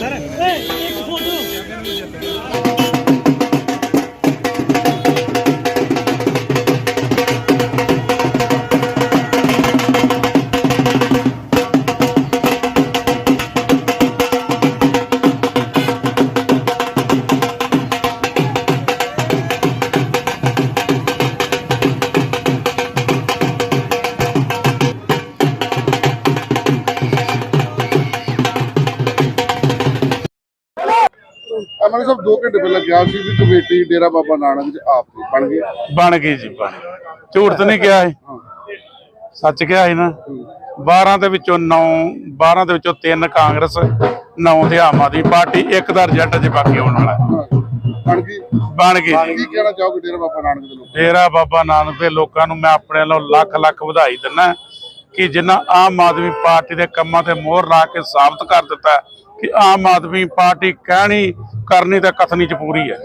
సరే. ਅਮਨ ਸਾਹਿਬ 2 ਘੰਟੇ ਪਹਿਲਾਂ ਗਿਆ ਸੀ ਵੀ ਕਮੇਟੀ ਡੇਰਾ ਬਾਬਾ ਨਾਨਕ ਚ ਆਪ ਦੀ ਬਣ ਗਈ। ਬਣ ਗਈ ਜੀ ਬਣ ਗਈ। ਝੂਠ ਤਾਂ ਨਹੀਂ ਕਿਹਾ ਹਾਂ। ਸੱਚ ਕਿਹਾ ਸੀ ਨਾ। 12 ਦੇ ਵਿੱਚੋਂ 9 12 ਦੇ ਵਿੱਚੋਂ 3 ਕਾਂਗਰਸ 9 ਤੇ ਆਮ ਆਦਮੀ ਪਾਰਟੀ ਇੱਕ ਦਾ ਰਿਜ਼ਲਟ ਜੇ ਬਾਕੀ ਆਉਣ ਵਾਲਾ ਹੈ। ਹਾਂ। ਬਣ ਗਈ। ਬਣ ਗਈ। ਕੀ ਕਹਿਣਾ ਚਾਹੋਗੇ ਡੇਰਾ ਬਾਬਾ ਨਾਨਕ ਦੇ ਲੋਕ ਡੇਰਾ ਬਾਬਾ ਨਾਨਕ ਦੇ ਲੋਕਾਂ ਨੂੰ ਮੈਂ ਆਪਣੇ ਵੱਲੋਂ ਲੱਖ ਲੱਖ ਵਧਾਈ ਦਿੰਦਾ ਕਿ ਜਿਨ੍ਹਾਂ ਆਮ ਆਦਮੀ ਪਾਰਟੀ ਦੇ ਕੰਮਾਂ ਤੇ ਮੋਹਰ ਲਾ ਕੇ ਸਾਬਤ ਕਰ ਦਿੱਤਾ ਕਿ ਆਮ ਆਦਮੀ ਪਾਰਟੀ ਕਹਿਣੀ ਕਰਨੀ ਤੇ ਕਥਨੀ ਚ ਪੂਰੀ ਹੈ।